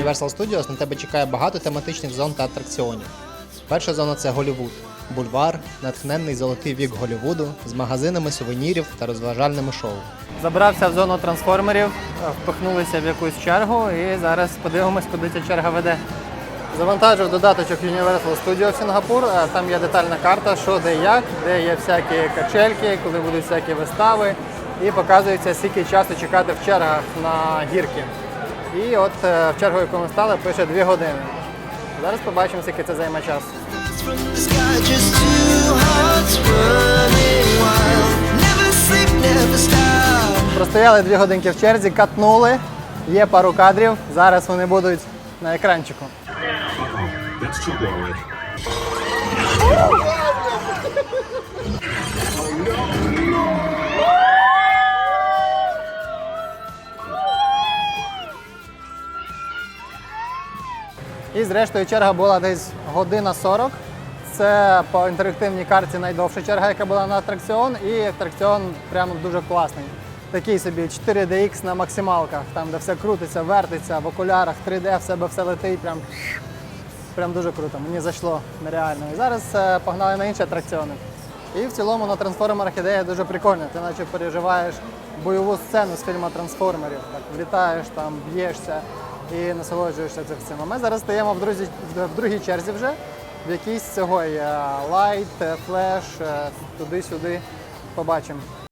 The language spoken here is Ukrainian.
Universal Studios на тебе чекає багато тематичних зон та атракціонів. Перша зона це Голівуд, бульвар, натхненний золотий вік Голівуду з магазинами сувенірів та розважальними шоу. Забрався в зону трансформерів, е, впихнулися в якусь чергу і зараз подивимось, куди ця черга веде. Завантажив додаточок Universal Studio Сінгапур. Е, Там є детальна карта, що де як, де є всякі качельки, коли будуть всякі вистави. І показується, скільки часу чекати в чергах на гірки. І от е, в чергу, яку ми стали, пише 2 години. Зараз побачимо, скільки це займе час. Простояли дві годинки в черзі, катнули. Є пару кадрів. Зараз вони будуть на екранчику. І зрештою черга була десь година 40. Це по інтерактивній карті найдовша черга, яка була на атракціон, і атракціон прямо дуже класний. Такий собі 4DX на максималках, там де все крутиться, вертиться, в окулярах 3D, в себе все летить. Прям, прям дуже круто. Мені зайшло нереально. І зараз е, погнали на інші атракціони. І в цілому на трансформерах ідея дуже прикольна. Ти наче переживаєш бойову сцену з фільму Трансформерів. Так влітаєш, там б'єшся і насолоджуєшся цим всім. Ми зараз стаємо в, друзі, в другій черзі вже, в якійсь цього лайт, флеш, е, туди-сюди. Побачимо.